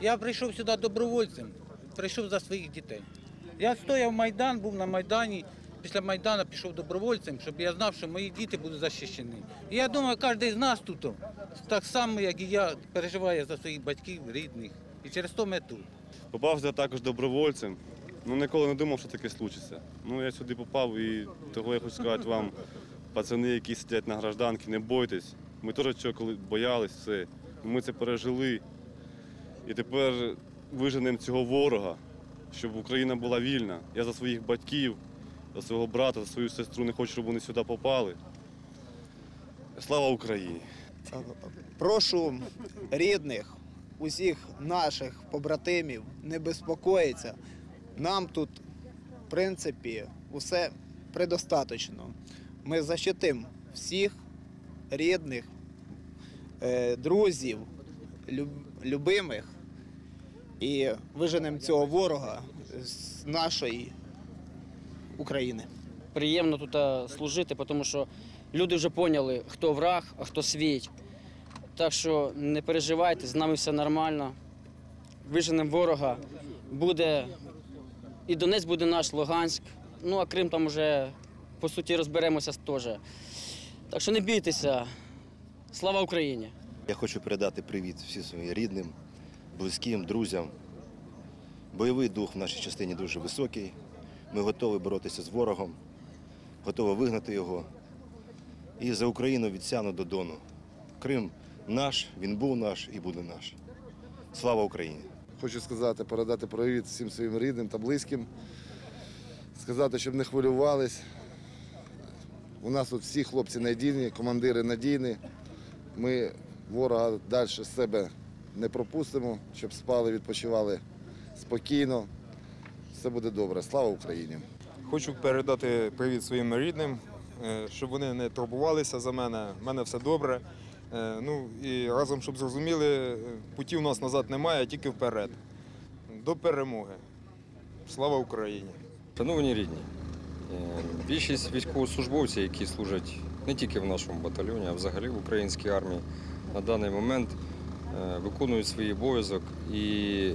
Я прийшов сюди добровольцем, прийшов за своїх дітей. Я стояв Майдан, був на Майдані. Після Майдану пішов добровольцем, щоб я знав, що мої діти будуть захищені. І я думаю, кожен з нас тут так само, як і я, переживає за своїх батьків, рідних. І через то ми тут. Попав я також добровольцем. Ну ніколи не думав, що таке случиться. Ну я сюди попав і того я хочу сказати вам, пацани, які сидять на гражданці, не бойтесь. Ми теж цього коли боялись все. Ми це пережили. І тепер виженемо цього ворога, щоб Україна була вільна. Я за своїх батьків, за свого брата, за свою сестру не хочу, щоб вони сюди попали. Слава Україні! Прошу рідних, усіх наших побратимів не безпокоїться. Нам тут, в принципі, усе предостаточно. Ми защитимо всіх рідних, е, друзів, любимих і виженемо цього ворога з нашої України. приємно тут е, служити, тому що люди вже поняли, хто враг, а хто свій. Так що не переживайте, з нами все нормально. Виженемо ворога. Буде і Донець буде наш, Луганськ. Ну а Крим там вже по суті розберемося теж. Так що не бійтеся. Слава Україні! Я хочу передати привіт всім своїм рідним, близьким, друзям. Бойовий дух в нашій частині дуже високий. Ми готові боротися з ворогом, готові вигнати його. І за Україну від Сяну до Дону. Крим наш, він був наш і буде наш. Слава Україні! Хочу сказати, передати привіт всім своїм рідним та близьким. Сказати, щоб не хвилювались. У нас тут всі хлопці надійні, командири надійні. Ми ворога далі з себе не пропустимо, щоб спали, відпочивали спокійно. Все буде добре. Слава Україні! Хочу передати привіт своїм рідним, е, щоб вони не турбувалися за мене. У мене все добре. Е, Ну і разом, щоб зрозуміли, е, путі у нас назад немає, а тільки вперед. До перемоги. Слава Україні! Шановні рідні, більшість військовослужбовців, які служать не тільки в нашому батальйоні, а взагалі в українській армії, на даний момент виконують свій обов'язок і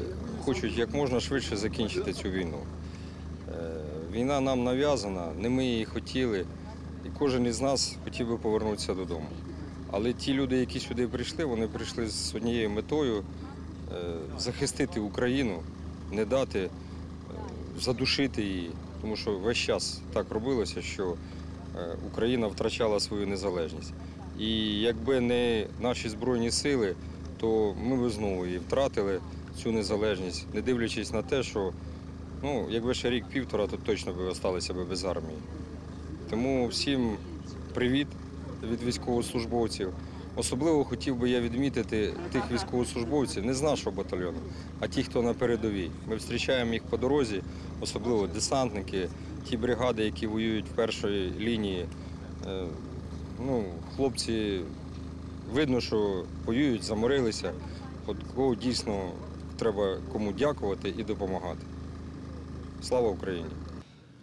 хочуть як можна швидше закінчити цю війну. Е, Війна нам нав'язана, не ми її хотіли, і кожен із нас хотів би повернутися додому. Але ті люди, які сюди прийшли, вони прийшли з однією метою е, захистити Україну, не дати е, задушити її, тому що весь час так робилося, що е, Україна втрачала свою незалежність. І якби не наші збройні сили, то ми б знову її втратили цю незалежність, не дивлячись на те, що ну, якби ще рік-півтора, то точно би залишилися без армії. Тому всім привіт від військовослужбовців. Особливо хотів би я відмітити тих військовослужбовців не з нашого батальйону, а ті, хто на передовій. Ми зустрічаємо їх по дорозі, особливо десантники, ті бригади, які воюють в першій лінії. Е, Ну, хлопці видно, що воюють, заморилися. От кого дійсно треба кому дякувати і допомагати. Слава Україні!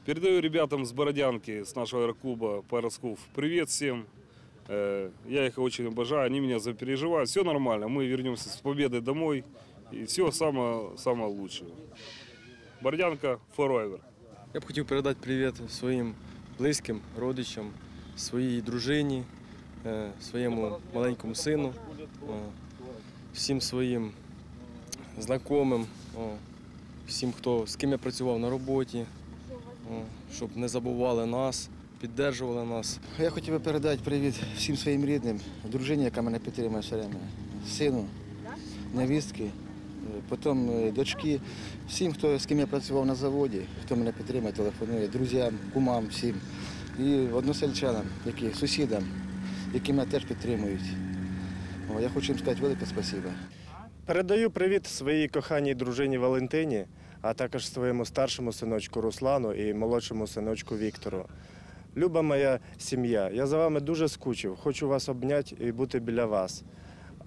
Передаю ребятам с Бородянки, с нашего аэроклуба Паросков, привет всем. Э, Я их очень обожаю, они меня запереживают. Все нормально, мы вернемся с победой домой. И все самое, самое лучшее. Бородянка forever. Я б хотів передати привіт своїм близьким, родичам, своїй дружині, е, своєму маленькому сину, всім своїм знайомим, всім, хто, з ким я працював на роботі, щоб не забували нас, підтримували нас. Я хотів би передати привіт всім своїм рідним, дружині, яка мене підтримує все время, сину, невістки, е, потім е, дочки, всім, хто з ким я працював на заводі, хто мене підтримує, телефонує, друзям, кумам, всім. І односельчанам, які, сусідам, які мене теж підтримують. Я хочу їм сказати велике спасибо. Передаю привіт своїй коханій дружині Валентині, а також своєму старшому синочку Руслану і молодшому синочку Віктору. Люба моя сім'я, я за вами дуже скучив, хочу вас обняти і бути біля вас.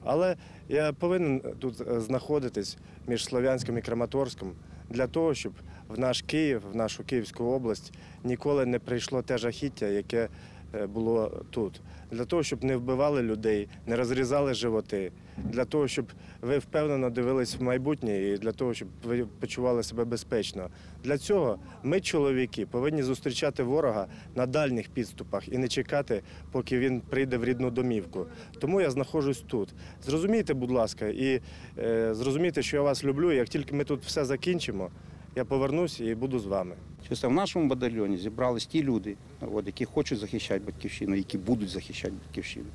Але я повинен тут е, знаходитись між Слов'янськом і Краматорськом для того, щоб в наш Київ, в нашу Київську область ніколи не прийшло те жахіття, яке було тут. Для того, щоб не вбивали людей, не розрізали животи, для того, щоб ви впевнено дивились в майбутнє і для того, щоб ви почували себе безпечно. Для цього ми, чоловіки, повинні зустрічати ворога на дальніх підступах і не чекати, поки він прийде в рідну домівку. Тому я знаходжусь тут. Зрозумійте, будь ласка, і е, зрозумійте, що я вас люблю. Як тільки ми тут все закінчимо, я повернусь і буду з вами. Чисто в нашому батальйоні зібрались ті люди, от, які хочуть захищати батьківщину, які будуть захищати батьківщину.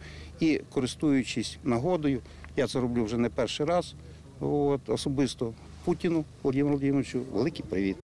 І користуючись нагодою, я це роблю вже не перший раз. От, особисто Путіну Володимиру Володимировичу великий привіт.